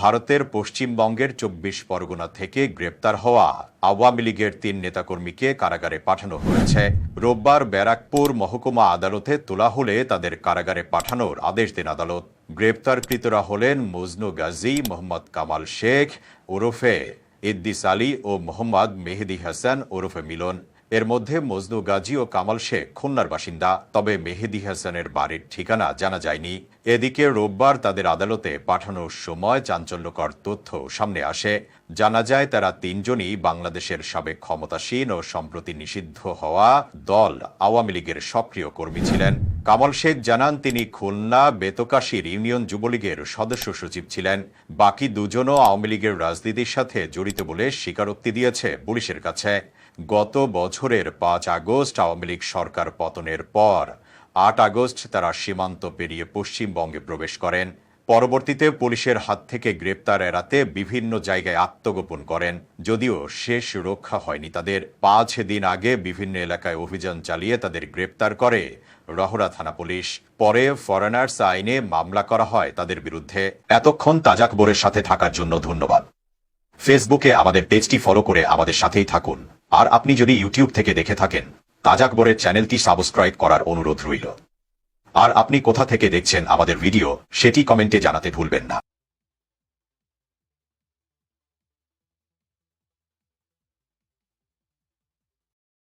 ভারতের পশ্চিমবঙ্গের চব্বিশ পরগনা থেকে গ্রেপ্তার হওয়া আওয়ামী লীগের তিন নেতাকর্মীকে কারাগারে পাঠানো হয়েছে। রোববার ব্যারাকপুর মহকুমা আদালতে তোলা হলে তাদের কারাগারে পাঠানোর আদেশ দেন আদালত। গ্রেপ্তারকৃতরা হলেন মজনু গাজী, মোহাম্মদ কামাল শেখ, ওরফে ইদ্দিস আলী ও মোহাম্মদ মেহেদি হাসান ওরফে মিলন। এর মধ্যে মজনু গাজী ও কামাল শেখ খুলনার বাসিন্দা। তবে মেহেদি হাসানের বাড়ির ঠিকানা জানা যায়নি। এদিকে রোববার তাদের আদালতে পাঠানোর সময় চাঞ্চল্যকর তথ্য সামনে আসে। জানা যায়, তারা তিনজনই বাংলাদেশের সাবেক ক্ষমতাসীন ও সম্প্রতি নিষিদ্ধ হওয়া দল আওয়ামী লীগের সক্রিয় কর্মী ছিলেন। কামাল শেখ জানান, তিনি খুলনা বেতকাশির ইউনিয়ন যুবলীগের সদস্য সচিব ছিলেন। বাকি দুজনও আওয়ামী লীগের রাজনীতির সাথে জড়িত বলে স্বীকারোক্তি দিয়েছে পুলিশের কাছে। গত বছরের পাঁচ আগস্ট আওয়ামী লীগ সরকার পতনের পর আট আগস্ট তারা সীমান্ত পেরিয়ে পশ্চিমবঙ্গে প্রবেশ করেন। পরবর্তীতে পুলিশের হাত থেকে গ্রেপ্তার এড়াতে বিভিন্ন জায়গায় আত্মগোপন করেন, যদিও শেষ রক্ষা হয়নি তাদের। পাঁচ দিন আগে বিভিন্ন এলাকায় অভিযান চালিয়ে তাদের গ্রেপ্তার করে রহরা থানা পুলিশ। পরে ফরেনার্স আইনে মামলা করা হয় তাদের বিরুদ্ধে। এতক্ষণ তাজাকবরের সাথে থাকার জন্য ধন্যবাদ। ফেসবুকে আমাদের পেজটি ফলো করে আমাদের সাথেই থাকুন। আর আপনি যদি ইউটিউব থেকে দেখে থাকেন তাজাকবরের চ্যানেলটি সাবস্ক্রাইব করার অনুরোধ রইল। আর আপনি কোথা থেকে দেখছেন আমাদের ভিডিও সেটি কমেন্টে জানাতে ভুলবেন না।